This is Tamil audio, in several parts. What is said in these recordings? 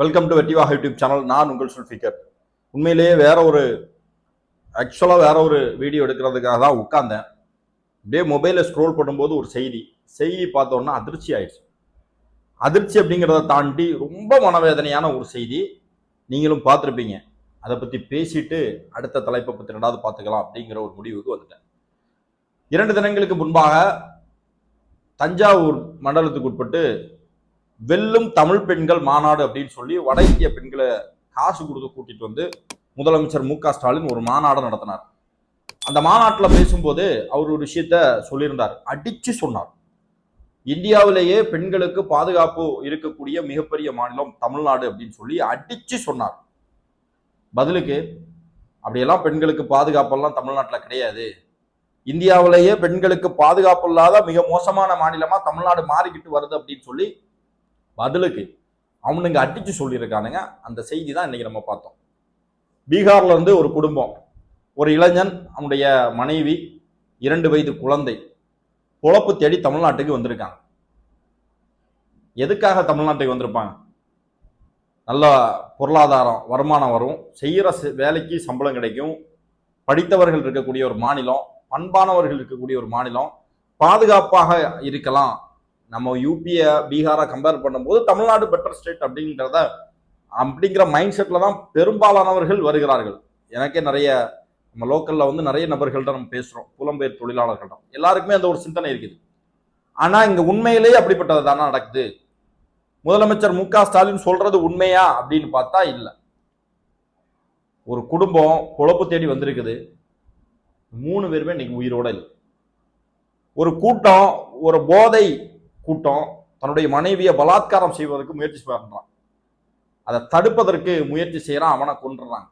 வெல்கம் டு வெட்டிவாக யூடியூப் சேனல் நான் உங்கள் சுல்ஃபிகர் உண்மையிலேயே வேற ஒரு ஆக்சுவலாக வேற ஒரு வீடியோ எடுக்கிறதுக்காக தான் உட்காந்தேன் அப்படியே மொபைலில் ஸ்க்ரோல் பண்ணும்போது ஒரு செய்தி. செய்தி பார்த்தோன்னா அதிர்ச்சி ஆயிடுச்சு. அதிர்ச்சி அப்படிங்கிறத தாண்டி ரொம்ப மனவேதனையான ஒரு செய்தி. நீங்களும் பார்த்துருப்பீங்க. அதை பற்றி பேசிட்டு அடுத்த தலைப்பை பற்றி ரெண்டாவது பார்த்துக்கலாம் அப்படிங்கிற ஒரு முடிவுக்கு வந்துட்டேன். இரண்டு தினங்களுக்கு முன்பாக தஞ்சாவூர் மண்டலத்துக்கு உட்பட்டு வெல்லும் தமிழ் பெண்கள் மாநாடு அப்படின்னு சொல்லி வட இந்திய பெண்களை காசு கொடுத்து கூட்டிட்டு வந்து முதலமைச்சர் மு க ஸ்டாலின் ஒரு மாநாடு நடத்தினார். அந்த மாநாட்டில் பேசும்போது அவர் ஒரு விஷயத்த சொல்லியிருந்தார். அடிச்சு சொன்னார். இந்தியாவிலேயே பெண்களுக்கு பாதுகாப்பு இருக்கக்கூடிய மிகப்பெரிய மாநிலம் தமிழ்நாடு அப்படின்னு சொல்லி அடிச்சு சொன்னார். பதிலுக்கு அப்படியெல்லாம் பெண்களுக்கு பாதுகாப்பெல்லாம் தமிழ்நாட்டில் கிடையாது. இந்தியாவிலேயே பெண்களுக்கு பாதுகாப்பு இல்லாத மிக மோசமான மாநிலமா தமிழ்நாடு மாறிக்கிட்டு வருது அப்படின்னு சொல்லி பதிலுக்கு அவனுங்க அடிச்சு சொல்லியிருக்கானுங்க. அந்த செய்தி தான் இன்னைக்கு நம்ம பார்த்தோம். பீகார்ல இருந்து ஒரு குடும்பம் ஒரு இளைஞன் அவனுடைய மனைவி இரண்டு வயது குழந்தை பொழப்பு தேடி தமிழ்நாட்டுக்கு வந்திருக்காங்க. எதுக்காக தமிழ்நாட்டுக்கு வந்திருப்பாங்க? நல்ல பொருளாதாரம் வருமானம் வரும். செய்கிற வேலைக்கு சம்பளம் கிடைக்கும். படித்தவர்கள் இருக்கக்கூடிய ஒரு மாநிலம் பண்பானவர்கள் இருக்கக்கூடிய ஒரு மாநிலம் பாதுகாப்பாக இருக்கலாம். நம்ம யூபியை பீகாரை கம்பேர் பண்ணும்போது தமிழ்நாடு பெட்டர் ஸ்டேட் அப்படிங்கிறத அப்படிங்கிற மைண்ட் செட்டில் தான் பெரும்பாலானவர்கள் வருகிறார்கள். எனக்கே நிறைய நம்ம லோக்கலில் வந்து நிறைய நபர்கள்ட்ட நம்ம பேசுகிறோம் புலம்பெயர் தொழிலாளர்கள்ட்ட. எல்லாருக்குமே அந்த ஒரு சிந்தனை இருக்குது. ஆனால் இங்கே உண்மையிலேயே அப்படிப்பட்டது தானே நடக்குது? முதலமைச்சர் மு க ஸ்டாலின் சொல்கிறது உண்மையா அப்படின்னு பார்த்தா இல்லை. ஒரு குடும்பம் பொழப்பு தேடி வந்திருக்குது. மூணு பேருமே இன்னைக்கு உயிரோட இல்லை. ஒரு கூட்டம் ஒரு போதை கூட்டம் தன்னுடைய மனைவியை பலாத்காரம் செய்வதற்கு முயற்சி பண்ணுறான் அதை தடுப்பதற்கு முயற்சி செய்கிறான் அவனை கொன்றுறாங்க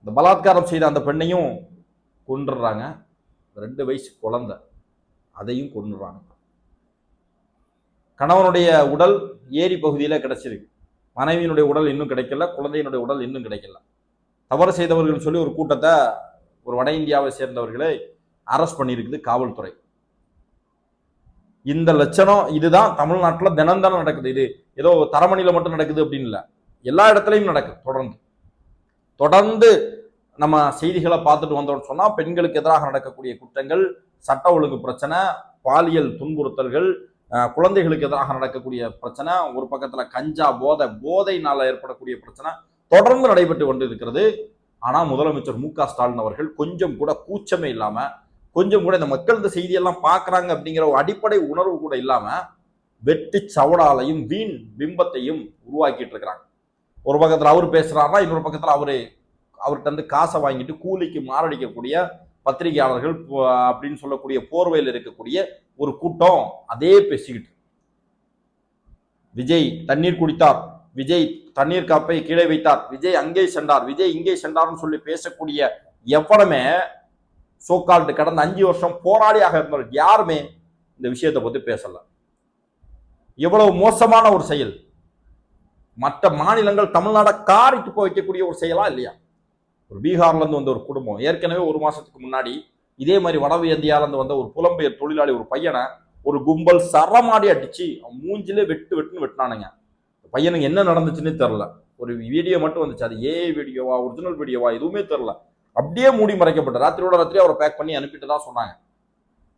இந்த பலாத்காரம் செய்த அந்த பெண்ணையும் கொன்றுறாங்க. ரெண்டு வயசு குழந்த அதையும் கொன்னுறாங்க கணவனுடைய உடல் ஏரி பகுதியில் கிடைச்சிருக்கு. மனைவியினுடைய உடல் இன்னும் கிடைக்கல குழந்தையினுடைய உடல் இன்னும் கிடைக்கல. தவறு செய்தவர்கள் சொல்லி ஒரு கூட்டத்தை ஒரு வட இந்தியாவை சேர்ந்தவர்களை அரெஸ்ட் பண்ணியிருக்குது காவல்துறை. இந்த லட்சணம் இதுதான் தமிழ்நாட்டில் தினம் தினம் நடக்குது. இது ஏதோ தரமணியில் மட்டும் நடக்குது அப்படின்னு இல்லை. எல்லா இடத்துலையும் நடக்குது தொடர்ந்து. தொடர்ந்து நம்ம செய்திகளை பார்த்துட்டு வந்தோம்னு சொன்னால் பெண்களுக்கு எதிராக நடக்கக்கூடிய குற்றங்கள் சட்ட ஒழுங்கு பிரச்சனை பாலியல் துன்புறுத்தல்கள் குழந்தைகளுக்கு எதிராக நடக்கக்கூடிய பிரச்சனை ஒரு பக்கத்தில் கஞ்சா போதை போதையினால் ஏற்படக்கூடிய பிரச்சனை தொடர்ந்து நடைபெற்று கொண்டு இருக்கிறது ஆனால் முதலமைச்சர் மு க ஸ்டாலின் அவர்கள் கொஞ்சம் கூட கூச்சமே இல்லாமல் கொஞ்சம் கூட இந்த மக்கள் இந்த செய்தியெல்லாம் பார்க்குறாங்க அப்படிங்கிற ஒரு அடிப்படை உணர்வு கூட இல்லாமல் வெட்டி சவடாலையும் வீண் பிம்பத்தையும் உருவாக்கிட்டு இருக்கிறாங்க. ஒரு பக்கத்தில் அவர் பேசுறாருன்னா இன்னொரு பக்கத்தில் அவர் அவர்கிட்ட வந்து காசை வாங்கிட்டு கூலிக்கு மாரடிக்கக்கூடிய பத்திரிகையாளர்கள் அப்படின்னு சொல்லக்கூடிய போர்வையில் இருக்கக்கூடிய ஒரு கூட்டம் அதே பேசிக்கிட்டு விஜய் தண்ணீர் குடித்தார். விஜய் தண்ணீர் காப்பை கீழே வைத்தார். விஜய் அங்கே சென்றார். விஜய் இங்கே சென்றார்னு சொல்லி பேசக்கூடிய எவ்வளவுமே சோக்கால்ட்டு கடந்த அஞ்சு வருஷம் போராளியாக இருந்தவர் யாருமே இந்த விஷயத்தை பற்றி பேசலை. எவ்வளவு மோசமான ஒரு செயல். மற்ற மாநிலங்கள் தமிழ்நாடை காரிட்டு போய் வைக்கக்கூடிய ஒரு செயலா இல்லையா? ஒரு பீகார்லேருந்து வந்த ஒரு குடும்பம். ஏற்கனவே ஒரு மாதத்துக்கு முன்னாடி இதே மாதிரி வட இந்தியாலேருந்து வந்த ஒரு புலம்பெயர் தொழிலாளி ஒரு பையனை ஒரு கும்பல் சரமாடி அடிச்சு மூஞ்சிலே வெட்டு வெட்டுன்னு வெட்டினானுங்க. பையனுக்கு என்ன நடந்துச்சுன்னு தெரில ஒரு வீடியோ மட்டும் வந்துச்சு. அது ஏ வீடியோவா ஒரிஜினல் வீடியோவா எதுவுமே தெரில அப்படியே மூடி மறைக்கப்பட்ட ராத்திரியோட ராத்திரி அவரை பேக் பண்ணி அனுப்பிட்டு தான் சொன்னாங்க.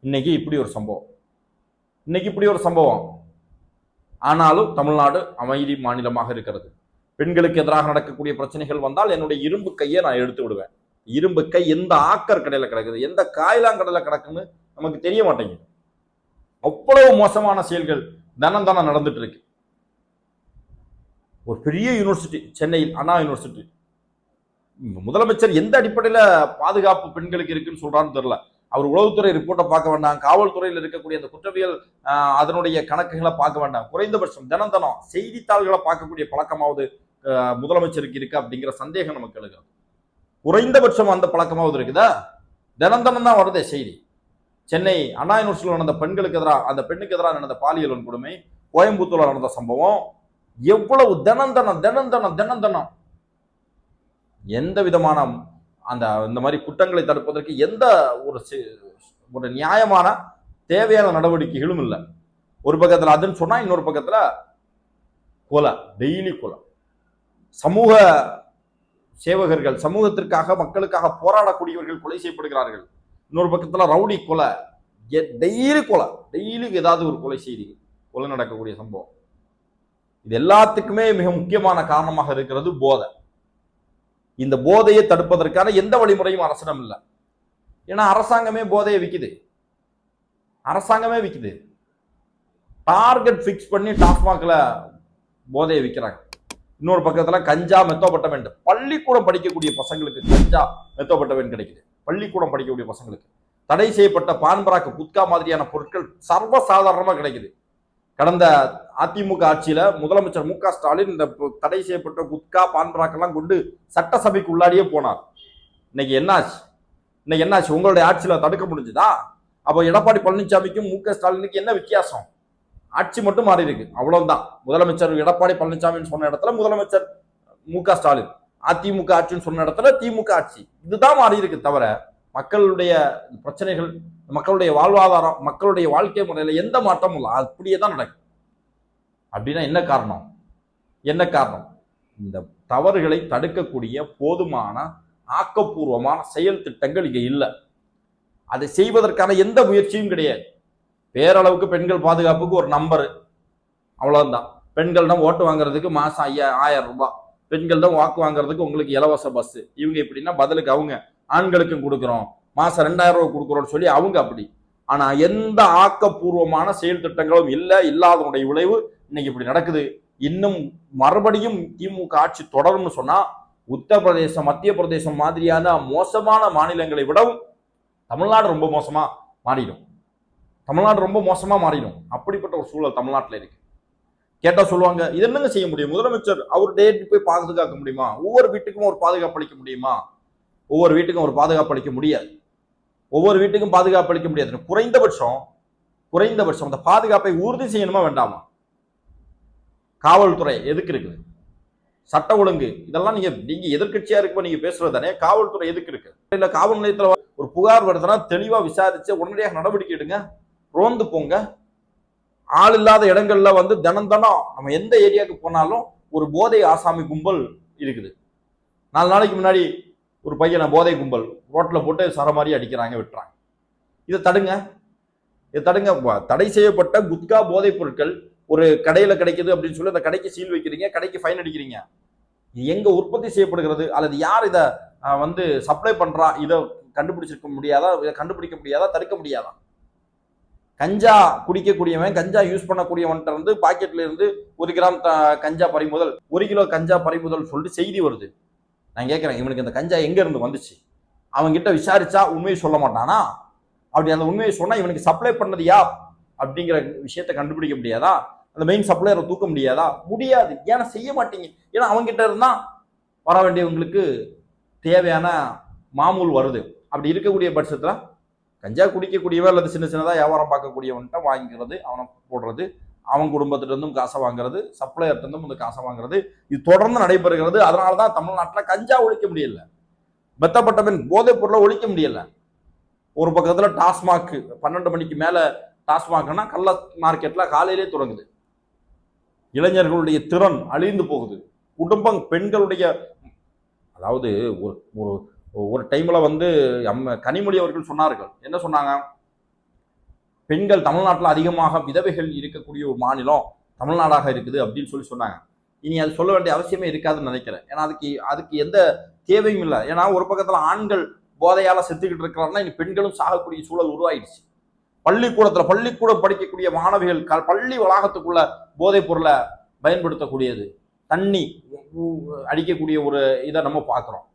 இன்னைக்கு இப்படி ஒரு சம்பவம். இன்னைக்கு இப்படி ஒரு சம்பவம். ஆனாலும் தமிழ்நாடு அமைதி மாநிலமாக இருக்கிறது. பெண்களுக்கு எதிராக நடக்கக்கூடிய பிரச்சனைகள் வந்தால் என்னுடைய இரும்பு கையை நான் எடுத்து விடுவேன். இரும்பு கை எந்த ஆக்கர் கடையில் கிடக்குது? எந்த காயிலாங்கடையில கிடக்குன்னு நமக்கு தெரிய மாட்டேங்குது. அவ்வளவு மோசமான செயல்கள் தினம் தினம் நடந்துட்டு இருக்கு. ஒரு பெரிய யூனிவர்சிட்டி சென்னையில் அண்ணா யூனிவர்சிட்டி முதலமைச்சர் எந்த அடிப்படையில் பாதுகாப்பு பெண்களுக்கு இருக்குன்னு சொல்றான்னு தெரியல. அவர் உளவுத்துறை ரிப்போர்ட்டை பார்க்க வேண்டாம். காவல்துறையில் இருக்கக்கூடிய அந்த குற்றவியல் அதனுடைய கணக்குகளை பார்க்க வேண்டாம். குறைந்தபட்சம் தினம் தினம் செய்தித்தாள்களை பார்க்கக்கூடிய பழக்கமாவது முதலமைச்சருக்கு இருக்கு அப்படிங்கிற சந்தேகம் நமக்கு எழுகிறது. குறைந்தபட்சம் அந்த பழக்கமாவது இருக்குதா? தினம் தினம் தான் வருதே செய்தி. சென்னை அண்ணா யூனிவர்சிட்டியில் நடந்த பெண்களுக்கு எதிராக அந்த பெண்ணுக்கு எதிராக நடந்த பாலியல் வன்கொடுமை கோயம்புத்தூர்ல நடந்த சம்பவம் எவ்வளவு தினம் தினம் தினம் தினம் தினம் தினம் எந்த விதமான அந்த இந்த மாதிரி குற்றங்களை தடுப்பதற்கு எந்த ஒரு ஒரு நியாயமான தேவையான நடவடிக்கைகளும் இல்லை. ஒரு பக்கத்தில் அதுன்னு சொன்னால் இன்னொரு பக்கத்தில் கொலை டெய்லி கொலை. சமூக சேவகர்கள் சமூகத்திற்காக மக்களுக்காக போராடக்கூடியவர்கள் கொலை செய்யப்படுகிறார்கள். இன்னொரு பக்கத்தில் ரவுடி கொலை டெய்லி கொலை டெய்லி ஏதாவது ஒரு கொலை செய்தி கொலை நடக்கக்கூடிய சம்பவம். இது எல்லாத்துக்குமே மிக முக்கியமான காரணமாக இருக்கிறது போதை. இந்த போதையை தடுப்பதற்கான எந்த வழிமுறையும் அரசிடம் இல்லை. ஏன்னா அரசாங்கமே போதையை விற்கிது அரசாங்கமே விற்கிது டார்கெட் ஃபிக்ஸ் பண்ணி டாஸ்மாகில் போதையை விற்கிறாங்க இன்னொரு பக்கத்தில் கஞ்சா மெத்தோபட்டமெண்ட் பள்ளிக்கூடம் படிக்கக்கூடிய பசங்களுக்கு கஞ்சா மெத்தோபட்டமெண்ட் கிடைக்குது. பள்ளிக்கூடம் படிக்கக்கூடிய பசங்களுக்கு. தடை செய்யப்பட்ட பான்பராக்கு குட்கா மாதிரியான பொருட்கள் சர்வசாதாரணமாக கிடைக்குது. கடந்த அதிமுக ஆட்சியில முதலமைச்சர் மு க ஸ்டாலின் இந்த தடை செய்யப்பட்ட குட்கா பான்பராக்கெல்லாம் கொண்டு சட்டசபைக்கு உள்ளாடியே போனார். இன்னைக்கு என்னாச்சு? இன்னைக்கு என்னாச்சு? உங்களுடைய ஆட்சியில தடுக்க முடிஞ்சுதா? அப்போ எடப்பாடி பழனிசாமிக்கும் மு க ஸ்டாலினுக்கு என்ன வித்தியாசம்? ஆட்சி மட்டும் மாறி இருக்கு. அவ்வளவுதான். முதலமைச்சர் எடப்பாடி பழனிசாமின்னு சொன்ன இடத்துல முதலமைச்சர் மு க ஸ்டாலின். அதிமுக ஆட்சின்னு சொன்ன இடத்துல திமுக ஆட்சி. இதுதான் மாறி இருக்கு தவிர மக்களுடைய பிரச்சனைகள் மக்களுடைய வாழ்வாதாரம் மக்களுடைய வாழ்க்கை முறையில எந்த மாற்றமும் இல்லை. அப்படியே தான் நடக்கும் அப்படின்னா என்ன காரணம்? என்ன காரணம்? இந்த தவறுகளை தடுக்கக்கூடிய போதுமான ஆக்கப்பூர்வமான செயல் திட்டங்கள் இங்கே இல்லை. அதை செய்வதற்கான எந்த முயற்சியும் கிடையாது. பேரளவுக்கு பெண்கள் பாதுகாப்புக்கு ஒரு நம்பரு. அவ்வளவுதான். பெண்கள்டம் ஓட்டு வாங்குறதுக்கு மாதம் ஐயா ஆயிரம் ரூபாய். பெண்கள்டம் வாக்கு வாங்குறதுக்கு உங்களுக்கு இலவச பஸ். இவங்க எப்படின்னா பதிலுக்கு அவங்க ஆண்களுக்கும் கொடுக்குறோம். மாதம் ரெண்டாயிரம் ரூபா கொடுக்குறோம்னு சொல்லி அவங்க அப்படி. ஆனால் எந்த ஆக்கப்பூர்வமான செயல் திட்டங்களும் இல்லை இல்லாதனுடைய விளைவு இன்னைக்கு இப்படி நடக்குது. இன்னும் மறுபடியும் திமுக ஆட்சி தொடரும்னு சொன்னா உத்தரப்பிரதேசம் மத்திய பிரதேசம் மாதிரியான மோசமான மாநிலங்களை விடவும் தமிழ்நாடு ரொம்ப மோசமா மாறிடும். தமிழ்நாடு ரொம்ப மோசமா மாறிடும். அப்படிப்பட்ட ஒரு சூழல் தமிழ்நாட்டில் இருக்கு. கேட்டா சொல்லுவாங்க இது என்னங்க செய்ய முடியும்? முதலமைச்சர் அவர் டேட் போய் பாதுகாக்க முடியுமா? ஒவ்வொரு வீட்டுக்கும் ஒரு பாதுகாப்பு அளிக்க முடியுமா? ஒவ்வொரு வீட்டுக்கும் ஒரு பாதுகாப்பு அளிக்க முடியாது. ஒவ்வொரு வீட்டுக்கும் பாதுகாப்பு அளிக்க முடியாது. குறைந்தபட்சம் குறைந்தபட்சம் அந்த பாதுகாப்பை உறுதி செய்யணுமா வேண்டாமா? காவல்துறை எதுக்கு இருக்குது? சட்ட ஒழுங்கு. இதெல்லாம் நீங்க நீங்க எதிர்கட்சியா இருக்கப்ப நீங்க பேசுறது தானே? காவல்துறை எதுக்கு இருக்கு? இல்ல காவல் நிலையத்துல ஒரு புகார் வருதுன்னா தெளிவா விசாரிச்சு உடனடியாக நடவடிக்கை எடுங்க. ரோந்து போங்க. ஆள் இல்லாத இடங்கள்ல வந்து தினம் தினம் நம்ம எந்த ஏரியாவுக்கு போனாலும் ஒரு போதை ஆசாமி கும்பல் இருக்குது. நாலு நாளைக்கு முன்னாடி ஒரு பையனை போதை கும்பல் ரோட்டில் போட்டு சர மாதிரி அடிக்கிறாங்க விட்டுறாங்க. இதை தடுங்க. இதை தடுங்க. தடை செய்யப்பட்ட குட்கா போதைப் பொருட்கள் ஒரு கடையில கிடைக்குது அப்படின்னு சொல்லி அந்த கடைக்கு சீல் வைக்கிறீங்க கடைக்கு ஃபைன் அடிக்கிறீங்க. எங்க உற்பத்தி செய்யப்படுகிறது? அல்லது யார் இதை வந்து சப்ளை பண்றா? இதை கண்டுபிடிச்சிருக்க முடியாதா? இதை கண்டுபிடிக்க முடியாதா? தடுக்க முடியாதா? கஞ்சா குடிக்கக்கூடியவன் கஞ்சா யூஸ் பண்ணக்கூடியவன்கிட்ட இருந்து பாக்கெட்ல இருந்து ஒரு கிராம் த- கஞ்சா பறிமுதல் ஒரு கிலோ கஞ்சா பறிமுதல் சொல்லிட்டு செய்தி வருது. நான் கேட்கறேன் இவனுக்கு இந்த கஞ்சா எங்க இருந்து வந்துச்சு? அவன்கிட்ட விசாரிச்சா உண்மையை சொல்ல மாட்டானா? அப்படி அந்த உண்மையை சொன்னா இவனுக்கு சப்ளை பண்ணது யார்? அப்படிங்கிற விஷயத்த கண்டுபிடிக்க முடியாதா? அந்த மெயின் சப்ளையரை தூக்க முடியாதா? முடியாது. ஏன்னா செய்ய மாட்டீங்க. ஏன்னா அவங்ககிட்ட இருந்தா வர வேண்டியவங்களுக்கு தேவையான மாமூல் வருது. அப்படி இருக்கக்கூடிய பட்சத்தில் கஞ்சா குடிக்கக்கூடியவ அல்லது சின்ன சின்னதாக வியாபாரம் பார்க்கக்கூடியவன்கிட்ட வாங்கிக்கிறது அவனை போடுறது அவன் குடும்பத்திட்டருந்தும் காசை வாங்குறது சப்ளையர்ட்ட இருந்தும் இந்த காசை வாங்குறது இது தொடர்ந்து நடைபெறுகிறது. அதனால தான் தமிழ்நாட்டில் கஞ்சா ஒழிக்க முடியல. மெத்தப்பட்டவன் போதைப் பொருளை ஒழிக்க முடியல. ஒரு பக்கத்தில் டாஸ்மாக் பன்னெண்டு மணிக்கு மேலே டாஸ்மாக்னா கள்ள மார்க்கெட்டில் காலையிலே தொடங்குது. இளைஞர்களுடைய திறன் அழிந்து போகுது. குடும்பம் பெண்களுடைய அதாவது ஒரு ஒரு ஒரு டைமில் வந்து அம்ம கனிமொழி அவர்கள் சொன்னார்கள். என்ன சொன்னாங்க? பெண்கள் தமிழ்நாட்டில் அதிகமாக விதவைகள் இருக்கக்கூடிய ஒரு மாநிலம் தமிழ்நாடாக இருக்குது அப்படின்னு சொல்லி சொன்னாங்க. இனி அது சொல்ல வேண்டிய அவசியமே இருக்காதுன்னு நினைக்கிறேன். ஏன்னா அதுக்கு அதுக்கு எந்த தேவையும் இல்லை. ஏன்னா ஒரு பக்கத்தில் ஆண்கள் போதையால் செத்துக்கிட்டு இருக்கிறாங்கன்னா இனி பெண்களும் சாகக்கூடிய சூழல் உருவாயிடுச்சு. பள்ளிக்கூடத்துல பள்ளிக்கூடம் படிக்கக்கூடிய மாணவிகள் க- பள்ளி வளாகத்துக்குள்ள போதைப் பொருளை பயன்படுத்தக்கூடியது. தண்ணி அடிக்கக்கூடிய ஒரு இதை நம்ம பார்க்குறோம்.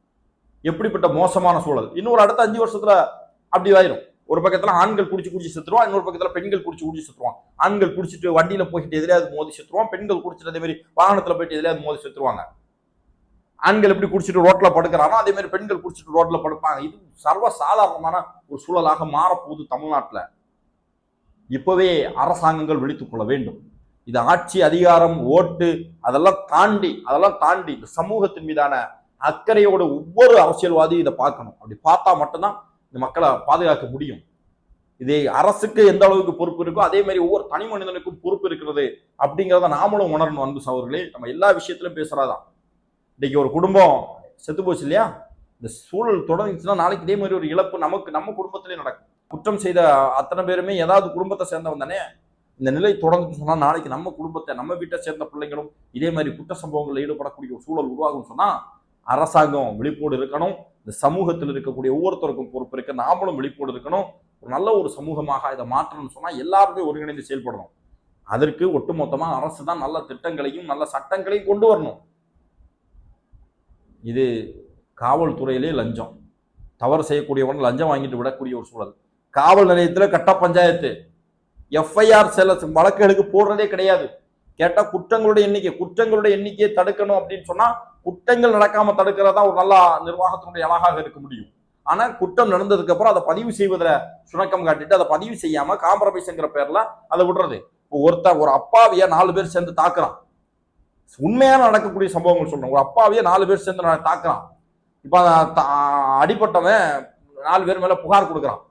எப்படிப்பட்ட மோசமான சூழல். இன்னொரு அடுத்த அஞ்சு வருஷத்துல அப்படி ஆயிரும். ஒரு பக்கத்துல ஆண்கள் குடிச்சு குடிச்சு செத்துருவான் இன்னொரு பக்கத்துல பெண்கள் குடிச்சு குடிச்சு செத்துருவான் ஆண்கள் குடிச்சிட்டு வண்டியில போயிட்டு எதிலையாவது மோதி செத்துருவான் பெண்கள் குடிச்சிட்டு அதே மாதிரி வாகனத்துல போயிட்டு எதிரையாவது மோதி செத்துருவாங்க. ஆண்கள் எப்படி குடிச்சிட்டு ரோட்ல படுக்கிறானோ அதே மாதிரி பெண்கள் குடிச்சிட்டு ரோட்ல படுப்பாங்க. இது சர்வ சாதாரணமான ஒரு சூழலாக மாறப்போகுது தமிழ்நாட்டுல. இப்போவே அரசாங்கங்கள் விழித்துக் கொள்ள வேண்டும். இது ஆட்சி அதிகாரம் ஓட்டு அதெல்லாம் தாண்டி அதெல்லாம் தாண்டி இந்த சமூகத்தின் மீதான அக்கறையோட ஒவ்வொரு அரசியல்வாதியும் இதை பார்க்கணும். அப்படி பார்த்தா மட்டும்தான் இந்த மக்களை பாதுகாக்க முடியும். இது அரசுக்கு எந்த அளவுக்கு பொறுப்பு இருக்கோ அதே மாதிரி ஒவ்வொரு தனி மனிதனுக்கும் பொறுப்பு இருக்கிறது அப்படிங்கிறத நாமளும் உணரணும் அன்பு சவர்களே நம்ம எல்லா விஷயத்திலும் பேசுறாதான் இன்னைக்கு ஒரு குடும்பம் செத்து போச்சு இல்லையா? இந்த சூழல் தொடர்ந்துச்சுன்னா நாளைக்கு இதே மாதிரி ஒரு இழப்பு நமக்கு நம்ம குடும்பத்திலே நடக்கும். குற்றம் செய்த அத்தனை பேருமே ஏதாவது குடும்பத்தை சேர்ந்தவன் தானே? இந்த நிலை தொடர்ந்து சொன்னால் நாளைக்கு நம்ம குடும்பத்தை நம்ம வீட்டை சேர்ந்த பிள்ளைங்களும் இதே மாதிரி குற்ற சம்பவங்களில் ஈடுபடக்கூடிய ஒரு சூழல் உருவாகும் சொன்னால் அரசாங்கம் விழிப்போடு இருக்கணும். இந்த சமூகத்தில் இருக்கக்கூடிய ஒவ்வொருத்தருக்கும் பொறுப்பு இருக்க. நாமளும் விழிப்போடு இருக்கணும். ஒரு நல்ல ஒரு சமூகமாக இதை மாற்றணும்னு சொன்னால் எல்லாருமே ஒருங்கிணைந்து செயல்படணும். அதற்கு ஒட்டுமொத்தமாக அரசு தான் நல்ல திட்டங்களையும் நல்ல சட்டங்களையும் கொண்டு வரணும். இது காவல்துறையிலே லஞ்சம். தவறு செய்யக்கூடியவன் லஞ்சம் வாங்கிட்டு விடக்கூடிய ஒரு சூழல். காவல் நிலையத்தில் கட்ட பஞ்சாயத்து. எஃப்ஐஆர் சில வழக்குகளுக்கு போடுறதே கிடையாது. கேட்டால் குற்றங்களுடைய எண்ணிக்கை குற்றங்களுடைய எண்ணிக்கையை தடுக்கணும் அப்படின்னு சொன்னால் குற்றங்கள் நடக்காம தடுக்கிறதா ஒரு நல்ல நிர்வாகத்தினுடைய அழகாக இருக்க முடியும். ஆனால் குற்றம் நடந்ததுக்கு அப்புறம் அதை பதிவு செய்வதில் சுணக்கம் காட்டிட்டு அதை பதிவு செய்யாம காம்ப்ரமைஸ்ங்கிற பேர்ல அதை விடுறது. இப்போ ஒருத்தன் ஒரு அப்பாவிய நாலு பேர் சேர்ந்து தாக்குறான். உண்மையான நடக்கக்கூடிய சம்பவங்கள் சொல்றேன். ஒரு அப்பாவிய நாலு பேர் சேர்ந்து நான் தாக்குறான். இப்போ அடிப்பட்டவன் நாலு பேர் மேல புகார் கொடுக்குறான்.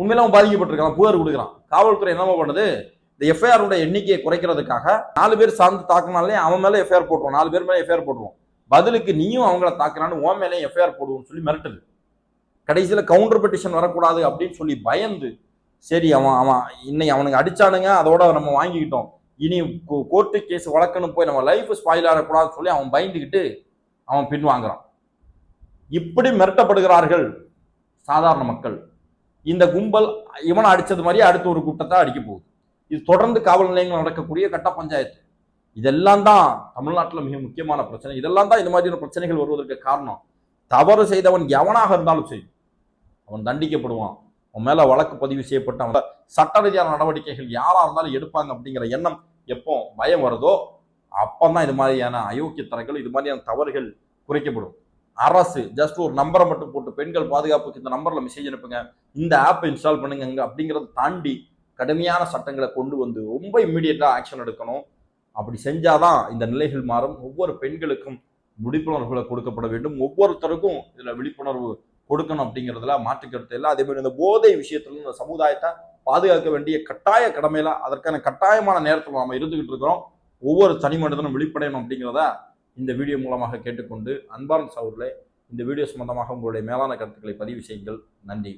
உண்மையில அவன் பாதிக்கப்பட்டிருக்கான் புகார் கொடுக்குறான். காவல்துறை என்னமா பண்ணுது? இந்த எஃப்ஐஆர் எண்ணிக்கையை குறைக்கிறதுக்காக நாலு பேர் சார்ந்து தாக்குனாலே அவன் மேலே எஃப்ஐஆர் போட்டுருவோம் நாலு பேர் மேலே எஃப்ஐஆர் போட்டுருவோம் பதிலுக்கு நீயும் அவங்கள தாக்குறான்னு உன் மேலே எஃப்ஐஆர் போடுவோம்னு சொல்லி மிரட்டுது. கடைசியில் கவுண்டர் பெட்டிஷன் வரக்கூடாது அப்படின்னு சொல்லி பயந்து சரி அவன் அவன் இன்னைக்கு அவனுங்க அடிச்சானுங்க அதோட நம்ம வாங்கிக்கிட்டோம். இனி கோர்ட்டு கேஸ் வழக்குன்னு போய் நம்ம லைஃப் ஸ்பாயில் ஆகக்கூடாதுன்னு சொல்லி அவன் பயந்துக்கிட்டு அவன் பின்வாங்குறான். இப்படி மிரட்டப்படுகிறார்கள் சாதாரண மக்கள். இந்த கும்பல் இவனை அடிச்சது மாதிரி அடுத்த ஒரு கூட்டத்தை அடிக்க போகுது. இது தொடர்ந்து காவல் நிலையங்கள் நடக்கக்கூடிய கட்ட பஞ்சாயத்து. இதெல்லாம் தான் தமிழ்நாட்டில் மிக முக்கியமான பிரச்சனை. இதெல்லாம் தான் இந்த மாதிரியான பிரச்சனைகள் வருவதற்கு காரணம். தவறு செய்தவன் எவனாக இருந்தாலும் சரி அவன் தண்டிக்கப்படுவான். அவன் மேலே வழக்கு பதிவு செய்யப்பட்ட அவன் சட்ட ரீதியான நடவடிக்கைகள் யாராக இருந்தாலும் எடுப்பாங்க அப்படிங்கிற எண்ணம் எப்போ பயம் வருதோ அப்போ தான் இது மாதிரியான அயோக்கியத்தனங்கள் இது மாதிரியான தவறுகள் குறைக்கப்படும். அரசு ஜஸ்ட் ஒரு நம்பரை மட்டும் போட்டு பெண்கள் பாதுகாப்புக்கு இந்த நம்பரில் மெசேஜ் அனுப்புங்க. இந்த ஆப்பை இன்ஸ்டால் பண்ணுங்க அப்படிங்கிறத தாண்டி கடுமையான சட்டங்களை கொண்டு வந்து ரொம்ப இம்மிடியட்டாக ஆக்ஷன் எடுக்கணும். அப்படி செஞ்சாதான் இந்த நிலைகள் மாறும். ஒவ்வொரு பெண்களுக்கும் விழிப்புணர்வுகளை கொடுக்கப்பட வேண்டும். ஒவ்வொருத்தருக்கும் இதில் விழிப்புணர்வு கொடுக்கணும் அப்படிங்கிறதுல மாற்றுக்கருத்து இல்லை. அதே மாதிரி இந்த போதை விஷயத்துல இந்த சமுதாயத்தை பாதுகாக்க வேண்டிய கட்டாய கடமையில அதற்கான கட்டாயமான நேரத்தில் நாம இருந்துகிட்டு இருக்கிறோம். ஒவ்வொரு தனி மனிதனும் விழிப்படையணும் அப்படிங்கிறத இந்த வீடியோ மூலமாக கேட்டுக்கொண்டு அன்பார்ந்த சவுரில் இந்த வீடியோ சம்பந்தமாக உங்களுடைய மேலான கருத்துக்களை பதிவு செய்யுங்கள். நன்றி.